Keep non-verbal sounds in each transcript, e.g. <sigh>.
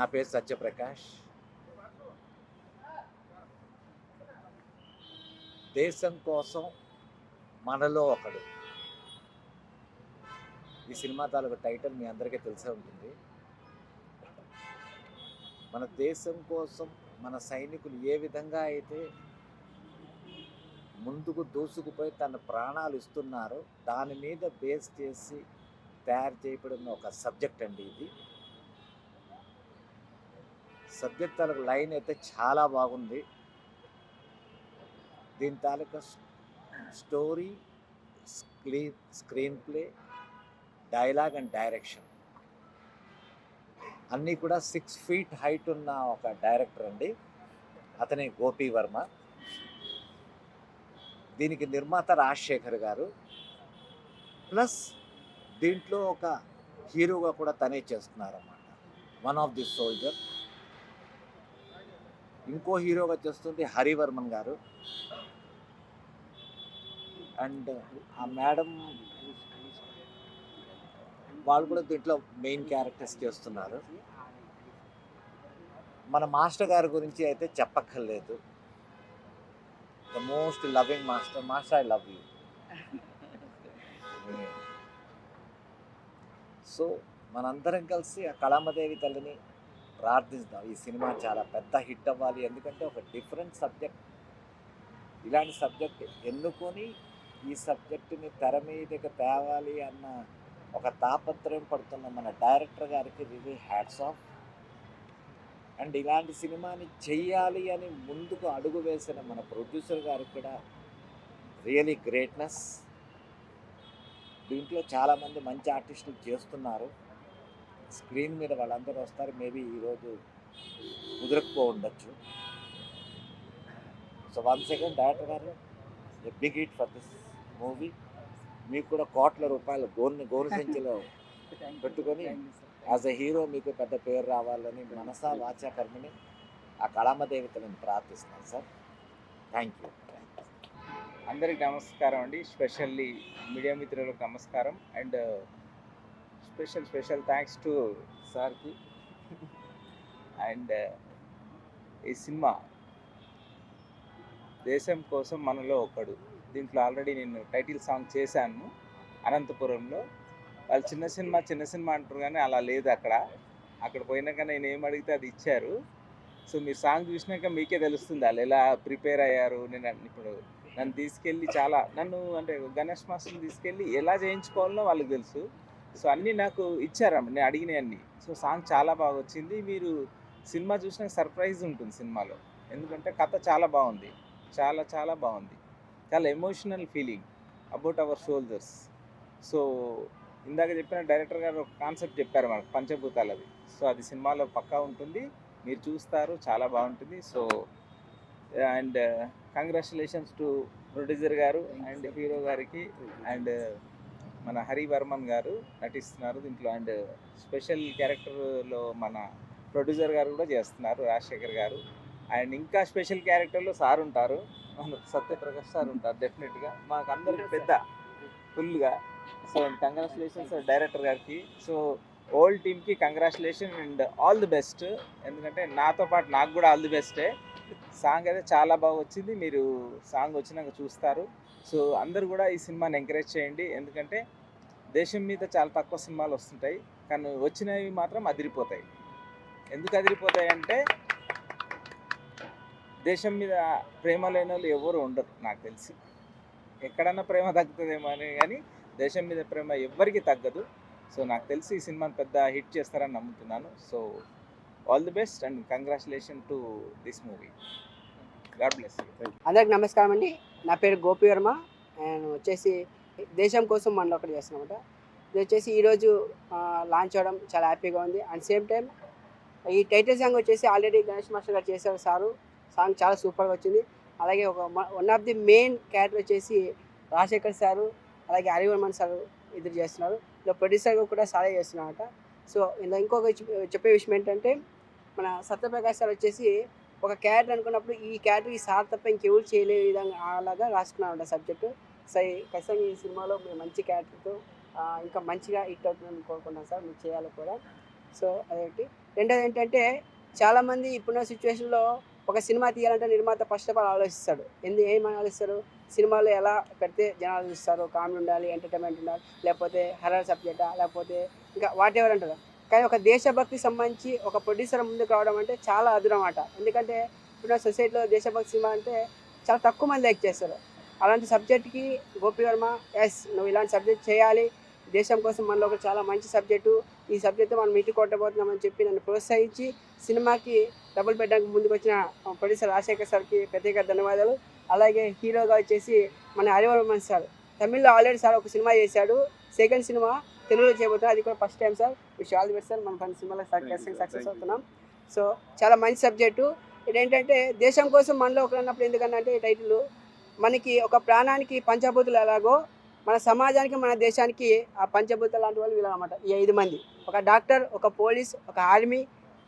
నా పేరు సత్యప్రకాష్. దేశం కోసం మనలో ఒకడు. ఈ సినిమా తాలూకు టైటిల్ మీ అందరికీ తెలిసే ఉంటుంది. మన దేశం కోసం మన సైనికులు ఏ విధంగా అయితే ముందుకు దూసుకుపోయి తన ప్రాణాలు ఇస్తున్నారో దాని మీద బేస్ చేసి తయారు చేయబడిన ఒక సబ్జెక్ట్ అండి ఇది. సబ్జెక్ట్ తాలూకు లైన్ అయితే చాలా బాగుంది. దీని తాలూకా story screen screenplay dialogue and direction. అన్నీ కూడా సిక్స్ ఫీట్ హైట్ ఉన్న ఒక డైరెక్టర్ అండి. అతనే గోపి వర్మ. దీనికి నిర్మాత రాజశేఖర్ గారు. ప్లస్ దీంట్లో ఒక హీరోగా కూడా తనే చేస్తున్నారన్నమాట. One of the soldier. ఇంకో హీరోగా చేస్తుంది హరివర్మన్ గారు. అండ్ ఆ మేడం వాళ్ళు కూడా దీంట్లో మెయిన్ క్యారెక్టర్స్ చేస్తున్నారు మన మాస్టర్ గారి గురించి అయితే చెప్పక్కర్లేదు. The most loving master master I love you so మనందరం కలిసి ఆ కళామదేవి తల్లిని ప్రార్థిస్తాం. ఈ సినిమా చాలా పెద్ద హిట్ అవ్వాలి. ఎందుకంటే ఒక డిఫరెంట్ సబ్జెక్ట్. ఇలాంటి సబ్జెక్ట్ ఎన్నుకొని ఈ సబ్జెక్టుని తెర మీదకి తేవాలి అన్న ఒక తాపత్రయం పడుతున్న మన డైరెక్టర్ గారికి రిలీ హ్యాట్స్ ఆఫ్. అండ్ ఇలాంటి సినిమాని చెయ్యాలి అని ముందుకు అడుగు వేసిన మన ప్రొడ్యూసర్ గారికి కూడా రియలీ గ్రేట్నెస్. దీంట్లో చాలామంది మంచి ఆర్టిస్టులు చేస్తున్నారు. స్క్రీన్ మీద వాళ్ళందరూ వస్తారు. మేబీ ఈరోజు కుదరకపో ఉండొచ్చు. సో వన్ సెకండ్ డైరెక్టర్ గారు big hit for this movie. మీకు కూడా కోట్ల రూపాయలు గోల్ని గోలు సంచిలో <laughs> పెట్టుకొని యాజ్ ఎ హీరో మీకు పెద్ద పేరు రావాలని మనసా వాచా కర్మని ఆ కళామదేవతలను ప్రార్థిస్తున్నాను సార్. Thank you. అందరికి నమస్కారం అండి. స్పెషల్లీ మీడియా మిత్రులకు నమస్కారం. And special special thanks to సార్కి. అండ్ ఈ సినిమా దేశం కోసం మనలో ఒకడు. దీంట్లో ఆల్రెడీ నేను టైటిల్ సాంగ్ చేశాను. అనంతపురంలో. వాళ్ళు చిన్న సినిమా చిన్న సినిమా అంటారు కానీ అలా లేదు అక్కడ. అక్కడ పోయినాక నేను ఏం అడిగితే అది ఇచ్చారు. సో మీరు సాంగ్ చూసినాక మీకే తెలుస్తుంది వాళ్ళు ఎలా ప్రిపేర్ అయ్యారు. నేను ఇప్పుడు నన్ను తీసుకెళ్ళి చాలా నన్ను అంటే గణేష్ మాస్టర్ని తీసుకెళ్ళి ఎలా చేయించుకోవాలో వాళ్ళకి తెలుసు. సో అన్నీ నాకు ఇచ్చారమ్మ నేను అడిగినవన్నీ సో సాంగ్ చాలా బాగా వచ్చింది. మీరు సినిమా చూసిన సర్ప్రైజ్ ఉంటుంది సినిమాలో. ఎందుకంటే కథ చాలా బాగుంది. చాలా చాలా బాగుంది. చాలా emotional feeling about our shoulders. So ఇందాక చెప్పిన డైరెక్టర్ గారు ఒక కాన్సెప్ట్ చెప్పారు మనకు పంచభూతాలది సో అది సినిమాలో పక్కా ఉంటుంది. మీరు చూస్తారు చాలా బాగుంటుంది. So and congratulations to producer గారు అండ్ హీరో గారికి అండ్ మన హరి వర్మన్ గారు నటిస్తున్నారు దీంట్లో. అండ్ స్పెషల్ క్యారెక్టర్లో మన ప్రొడ్యూసర్ గారు కూడా చేస్తున్నారు రాజశేఖర్ గారు. అండ్ ఇంకా స్పెషల్ క్యారెక్టర్లో సార్ ఉంటారు. సత్యప్రకాష్ సార్ ఉంటారు డెఫినెట్గా మాకు అందరికి పెద్ద ఫుల్గా. సో కంగ్రాచులేషన్స్ డైరెక్టర్ గారికి. సో ఓల్డ్ టీమ్కి congratulation and all the best ఎందుకంటే నాతో పాటు నాకు కూడా ఆల్ ది బెస్టే సాంగ్ అయితే చాలా బాగా వచ్చింది. మీరు సాంగ్ వచ్చినాక చూస్తారు. సో అందరు కూడా ఈ సినిమాని ఎంకరేజ్ చేయండి. ఎందుకంటే దేశం మీద చాలా తక్కువ సినిమాలు వస్తుంటాయి. కానీ వచ్చినవి మాత్రం అదిరిపోతాయి. ఎందుకు అదిరిపోతాయి అంటే దేశం మీద ప్రేమ లేని వాళ్ళు ఎవరు ఉండరు నాకు తెలిసి. ఎక్కడన్నా ప్రేమ తగ్గుతుందేమో అని కానీ దేశం మీద ప్రేమ ఎవ్వరికి తగ్గదు. సో నాకు తెలిసి ఈ సినిమాని పెద్ద హిట్ చేస్తారని నమ్ముతున్నాను. So all the best and congratulation to this movie god bless అందరికి నమస్కారం అండి. నా పేరు గోపి వర్మ నేను వచ్చేసి దేశం కోసం మనలో ఒకటి చేస్తున్నామట ఇది వచ్చేసి ఈరోజు లాంచ్ అవ్వడం చాలా హ్యాపీగా ఉంది. అండ్ సేమ్ టైం ఈ టైటిల్ సాంగ్ వచ్చేసి ఆల్రెడీ గణేష్ మాస్టర్ గారు చేశారు సారు. సాంగ్ చాలా సూపర్గా వచ్చింది. అలాగే ఒక one of the main character వచ్చేసి రాజశేఖర్ సారు అలాగే హరివర్మన్ సారు ఇద్దరు చేస్తున్నారు. ఇలా ప్రొడ్యూసర్గా కూడా సారే చేస్తున్నారట సో ఇలా ఇంకొక చెప్పే విషయం ఏంటంటే మన సత్యప్రకాష్ సార్ వచ్చేసి ఒక క్యారెక్టర్ అనుకున్నప్పుడు ఈ క్యారెక్టర్ ఈ సార్ తప్ప ఇంకెవరు చేయలే విధంగా అలాగా రాసుకున్నాడు సబ్జెక్టు. సరే ఖచ్చితంగా ఈ సినిమాలో మీరు మంచి క్యారెక్టర్తో ఇంకా మంచిగా హిట్ అవుతుందని కోరుకున్నాను సార్ మీరు చేయాలి కూడా. సో అదొకటి రెండోది ఏంటంటే చాలామంది ఇప్పుడున్న సిచ్యువేషన్లో ఒక సినిమా తీయాలంటే నిర్మాత ఫస్ట్ ఆఫ్ ఆల్ ఆలోచిస్తాడు. ఎందు ఏమని ఆలోచిస్తారు? సినిమాలో ఎలా పెడితే జనాలు చూస్తారు? కామెడీ ఉండాలి ఎంటర్టైన్మెంట్ ఉండాలి లేకపోతే హర్రర్ సబ్జెక్టా లేకపోతే ఇంకా వాట్ ఎవర్ అంటారు? కానీ ఒక దేశభక్తి సంబంధించి ఒక ప్రొడ్యూసర్ ముందుకు రావడం అంటే చాలా అదురమాట ఎందుకంటే ఇప్పుడున్న సొసైటీలో దేశభక్తి సినిమా అంటే చాలా తక్కువ మంది లైక్ చేస్తారు. అలాంటి సబ్జెక్ట్కి గోపి వర్మ ఎస్ నువ్వు ఇలాంటి సబ్జెక్ట్ చేయాలి. దేశం కోసం మనలో ఒక చాలా మంచి సబ్జెక్టు ఈ సబ్జెక్టు మనం ఇటు కొట్టబోతున్నామని చెప్పి నన్ను ప్రోత్సహించి సినిమాకి డబుల్ పెట్టడానికి ముందుకు వచ్చిన ప్రొడ్యూసర్ రాజశేఖర్ సార్కి ప్రత్యేక ధన్యవాదాలు. అలాగే హీరోగా వచ్చేసి మన హరివర్మన్ సార్. తమిళ్ళో ఆల్రెడీ సార్ ఒక సినిమా చేశాడు. సెకండ్ సినిమా తెలుగులో చేయబోతున్నారు అది కూడా first time sir wish all the best sir మన పని సినిమాలో సక్సెస్ సక్సెస్ అవుతున్నాం. సో చాలా మంచి సబ్జెక్టు ఇదేంటంటే దేశం కోసం మనలో ఒకరు అన్నప్పుడు ఎందుకన్నా అంటే ఈ టైటిల్ మనకి ఒక ప్రాణానికి పంచభూతులు ఎలాగో మన సమాజానికి మన దేశానికి ఆ పంచభూతాలు లాంటి వాళ్ళు వీళ్ళు అనమాట ఈ ఐదు మంది. ఒక డాక్టర్ ఒక పోలీస్ ఒక ఆర్మీ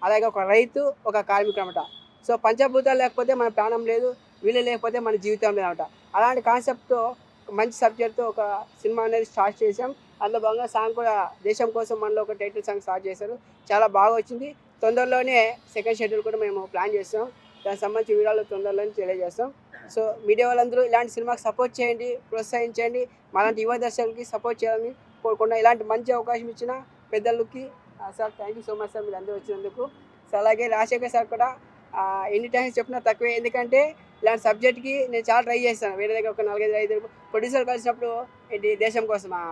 అలాగే ఒక రైతు ఒక కార్మికుడు అనమాట సో పంచభూతాలు లేకపోతే మన ప్రాణం లేదు వీళ్ళు లేకపోతే మన జీవితం లేదన్నమాట. అలాంటి కాన్సెప్ట్తో మంచి సబ్జెక్ట్తో ఒక సినిమా అనేది స్టార్ట్ చేసాం అందులో భాగంగా సాంగ్ కూడా దేశం కోసం మనలో ఒక టైటిల్ సాంగ్ స్టార్ట్ చేశారు చాలా బాగా వచ్చింది తొందరలోనే సెకండ్ షెడ్యూల్ కూడా మేము ప్లాన్ చేస్తాం దానికి సంబంధించి వీడియోలు తొందరలోనే తెలియజేస్తాం సో మీడియా వాళ్ళందరూ ఇలాంటి సినిమాకి సపోర్ట్ చేయండి ప్రోత్సహించండి మాలాంటి యువ దర్శకులకి సపోర్ట్ చేయాలని కోరుకున్నా ఇలాంటి మంచి అవకాశం ఇచ్చిన పెద్దలకి sir thank you so much sir మీరు అందరూ వచ్చినందుకు సో అలాగే రాజశేఖర్ సార్ కూడా ఎన్ని టైమ్స్ చెప్పినా తక్కువే ఎందుకంటే ఇలాంటి సబ్జెక్ట్కి నేను చాలా ట్రై చేస్తాను వేరే దగ్గర ఒక నాలుగైదు ఐదు ప్రొడ్యూసర్ కలిసినప్పుడు ఏంటి దేశం కోసమా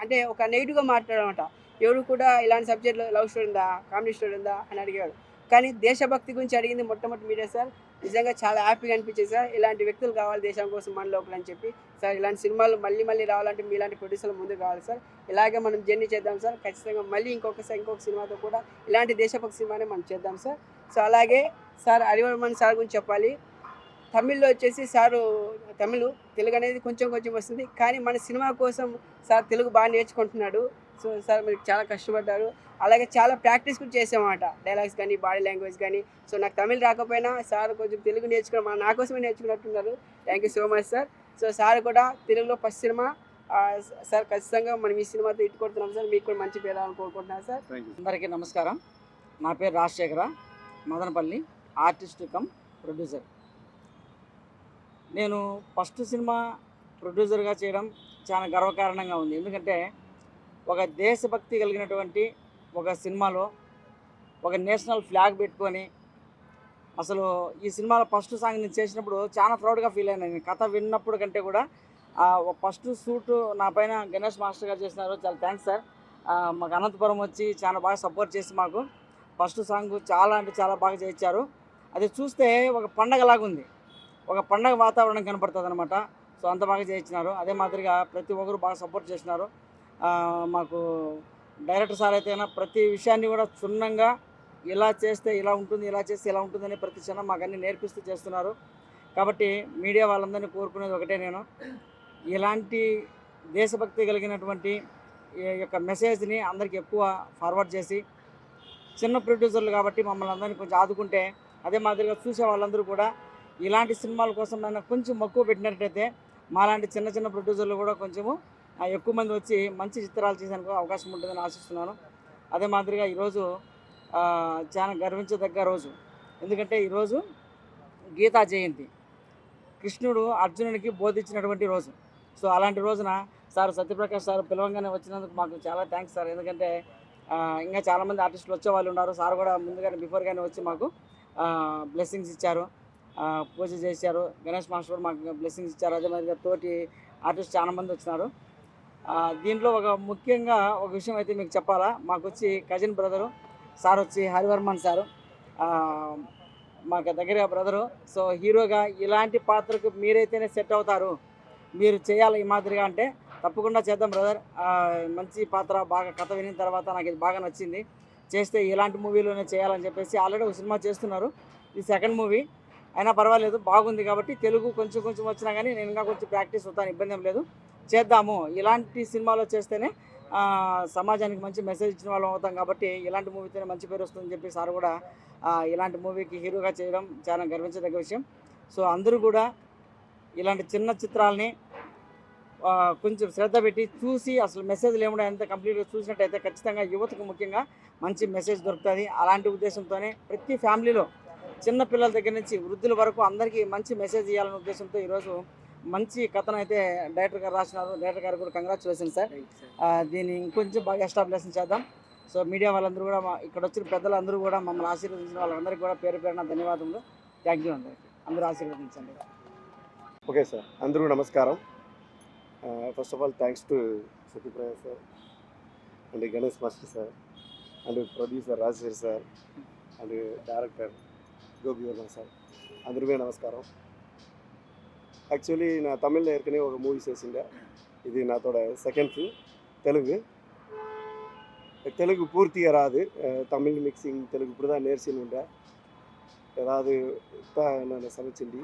అంటే ఒక నెగిటివ్గా మాట్లాడమాట ఎవరు కూడా ఇలాంటి సబ్జెక్ట్లో లవ్ స్టోరీ ఉందా? కామెడీ స్టోరీ ఉందా? అని అడిగాడు. కానీ దేశభక్తి గురించి అడిగింది మొట్టమొదటి మీడియా సార్. నిజంగా చాలా హ్యాపీగా అనిపించింది సార్. ఇలాంటి వ్యక్తులు కావాలి దేశం కోసం మన లోపల అని చెప్పి. సార్ ఇలాంటి సినిమాలు మళ్ళీ మళ్ళీ రావాలంటే మీలాంటి ప్రొడ్యూసర్లు ముందుకు కావాలి సార్. ఇలాగే మనం జర్నీ చేద్దాం సార్. ఖచ్చితంగా మళ్ళీ ఇంకొకసారి ఇంకొక సినిమాతో కూడా ఇలాంటి దేశభక్తి సినిమానే మనం చేద్దాం సార్. సో అలాగే సార్ హరివర్మన్ సార్ గురించి చెప్పాలి. తమిళ్ళో వచ్చేసి సారు తమిళ్ తెలుగు అనేది కొంచెం కొంచెం వస్తుంది. కానీ మన సినిమా కోసం సార్ తెలుగు బాగా నేర్చుకుంటున్నాడు. సో సార్ మీరు చాలా కష్టపడ్డారు. అలాగే చాలా ప్రాక్టీస్ కూడా చేసామన్నమాట. డైలాగ్స్ కానీ బాడీ లాంగ్వేజ్ కానీ. సో నాకు తమిళ్ రాకపోయినా సార్ కొంచెం తెలుగు నేర్చుకుని మన నా కోసమే నేర్చుకున్నట్టున్నారు. Thank you so much sir. So sir కూడా తెలుగులో ఫస్ట్ సినిమా సార్ ఖచ్చితంగా మనం ఈ సినిమాతో ఇట్టు కొడుతున్నాం సార్. మీకు కూడా మంచి పేరు రావాలని కోరుకుంటున్నాను సార్. అందరికీ నమస్కారం. నా పేరు Rajasekhara Madanapalle artist cum producer. నేను ఫస్ట్ సినిమా ప్రొడ్యూసర్గా చేయడం చాలా గర్వకారణంగా ఉంది. ఎందుకంటే ఒక దేశభక్తి కలిగినటువంటి ఒక సినిమాలో ఒక నేషనల్ ఫ్లాగ్ పెట్టుకొని అసలు ఈ సినిమాలో ఫస్ట్ సాంగ్ నేను చేసినప్పుడు చాలా ప్రౌడ్గా ఫీల్ అయినా కథ విన్నప్పుడు కంటే కూడా ఫస్ట్ షూట్ నా పైన గణేష్ మాస్టర్ గారు చేసినారు. చాలా థ్యాంక్స్ సార్. మాకు అనంతపురం వచ్చి చాలా బాగా సపోర్ట్ చేసి మాకు ఫస్ట్ సాంగ్ చాలా అంటే చాలా బాగా చేయించారు. అది చూస్తే ఒక పండగలాగా ఉంది ఒక పండగ వాతావరణం కనపడుతుంది అనమాట సో అంత బాగా చేయించినారు. అదే మాదిరిగా ప్రతి ఒక్కరు బాగా సపోర్ట్ చేసినారు. మాకు డైరెక్టర్ సార్ అయితే ప్రతి విషయాన్ని కూడా క్షుణ్ణంగా ఇలా చేస్తే ఇలా ఉంటుంది ఇలా చేస్తే ఇలా ఉంటుందని ప్రతి క్షణం మాకు అన్ని నేర్పిస్తూ చేస్తున్నారు. కాబట్టి మీడియా వాళ్ళందరినీ కోరుకునేది ఒకటే నేను. ఇలాంటి దేశభక్తి కలిగినటువంటి ఈ యొక్క మెసేజ్ని అందరికి ఎక్కువ ఫార్వర్డ్ చేసి చిన్న ప్రొడ్యూసర్లు కాబట్టి మమ్మల్ని అందరినీ కొంచెం ఆదుకుంటే అదే మాదిరిగా చూసే వాళ్ళందరూ కూడా ఇలాంటి సినిమాల కోసం నన్ను కొంచెం మక్కువ పెట్టినట్టయితే మాలాంటి చిన్న చిన్న ప్రొడ్యూసర్లు కూడా కొంచెము ఎక్కువ మంది వచ్చి మంచి చిత్రాలు చేసేందుకు అవకాశం ఉంటుందని ఆశిస్తున్నాను. అదే మాదిరిగా ఈరోజు చాలా గర్వించదగ్గ రోజు. ఎందుకంటే ఈరోజు గీతా జయంతి. కృష్ణుడు అర్జునుడికి బోధించినటువంటి రోజు. సో అలాంటి రోజున సార్ సత్యప్రకాష్ సార్ పిలవంగానే వచ్చినందుకు మాకు చాలా థ్యాంక్స్ సార్. ఎందుకంటే ఇంకా చాలామంది ఆర్టిస్టులు వచ్చే వాళ్ళు ఉన్నారు. సార్ కూడా ముందుగానే బిఫోర్గానే వచ్చి మాకు బ్లెస్సింగ్స్ ఇచ్చారు. పూజ చేశారు. గణేష్ మాస్టర్ కూడా మాకు బ్లెస్సింగ్స్ ఇచ్చారు. అదే మాదిరిగా తోటి ఆర్టిస్ట్ చాలా మంది వచ్చినారు. దీంట్లో ఒక ముఖ్యంగా ఒక విషయం అయితే మీకు చెప్పాలా? మాకు వచ్చి కజిన్ బ్రదరు సార్ వచ్చి హరివర్మన్ సారు. మాకు దగ్గర బ్రదరు సో హీరోగా ఇలాంటి పాత్రకు మీరైతేనే సెట్ అవుతారు. మీరు చేయాలి ఈ మాదిరిగా అంటే తప్పకుండా చేద్దాం బ్రదర్ మంచి పాత్ర బాగా కథ వినిన తర్వాత నాకు ఇది బాగా నచ్చింది. చేస్తే ఇలాంటి మూవీలోనే చేయాలని చెప్పేసి ఆల్రెడీ ఒక సినిమా చేస్తున్నారు. ఇది సెకండ్ మూవీ అయినా పర్వాలేదు బాగుంది కాబట్టి తెలుగు కొంచెం కొంచెం వచ్చినా కానీ నేను ఇంకా కొంచెం ప్రాక్టీస్ అవుతాను ఇబ్బంది ఏం లేదు. చేద్దాము. ఇలాంటి సినిమాలో చేస్తేనే సమాజానికి మంచి మెసేజ్ ఇచ్చిన వాళ్ళం అవుతాం కాబట్టి ఇలాంటి మూవీతోనే మంచి పేరు వస్తుందని చెప్పి సార్ కూడా ఇలాంటి మూవీకి హీరోగా చేయడం చాలా గర్వించదగ్గ విషయం. సో అందరూ కూడా ఇలాంటి చిన్న చిత్రాలని కొంచెం శ్రద్ధ పెట్టి చూసి అసలు మెసేజ్లు ఏమున్నాయి ఎంత కంప్లీట్గా చూసినట్టయితే ఖచ్చితంగా యువతకు ముఖ్యంగా మంచి మెసేజ్ దొరుకుతుంది. అలాంటి ఉద్దేశంతోనే ప్రతి ఫ్యామిలీలో చిన్న పిల్లల దగ్గర నుంచి వృద్ధుల వరకు అందరికీ మంచి మెసేజ్ ఇవ్వాలనే ఉద్దేశంతో ఈరోజు మంచి కథను అయితే డైరెక్టర్ గారు రాసినారు. డైరెక్టర్ గారు కూడా కంగ్రాచులేషన్ సార్ ఆ, దీన్ని ఇంకొంచెం బాగా ఎస్టాబ్లిషన్ చేద్దాం. సో మీడియా వాళ్ళందరూ కూడా మా- ఇక్కడ వచ్చిన పెద్దలందరూ కూడా మమ్మల్ని ఆశీర్వదించిన వాళ్ళందరికీ కూడా పేరు పేరున ధన్యవాదములు. థ్యాంక్ యూ అందరికీ. అందరూ ఆశీర్వదించండి. ఓకే సార్ అందరూ నమస్కారం. First of all thanks to Satyapriya sir and Ganesh master sir and producer Rajasekhar sir and director Gopivardhan sir అందరివే నమస్కారం యాక్చువల్లీ నా తమిళ్ నేర్కనే ఒక మూవీ చేసిండే ఇది నాతోడ సెకండ్ ఫిల్మ్ తెలుగు తెలుగు పూర్తిగా రాదు తమిళ్ మిక్సింగ్ తెలుగు ఇప్పుడు నేర్చిండే రాదు నన్ను సమచింది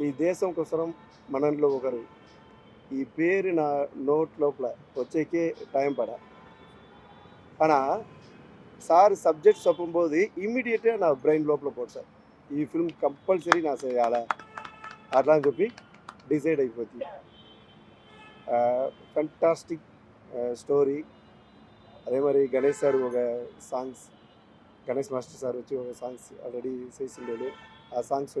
ఈ దేశం కోసరం మనంలో ఒకరు ఈ పేరు నా నోట్ లోపల వచ్చేకే టైం పడ అనా सार सब्जेक्ट सपोद इमीडियटे ना प्रेन लड़ सर फ़िल्म कंपलसरी ना से अटी डिडी फंटास्टिक स्टोरी अदमारी Ganesh sir songs Ganesh master सार वो सांग्स आलरे से सांग्स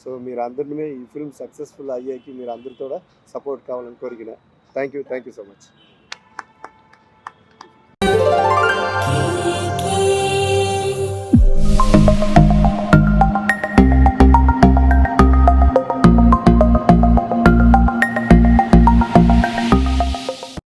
सो मेरंदर फ़िल्म सक्सेस्फुल अंदर तो support कावाल thank you thank you so much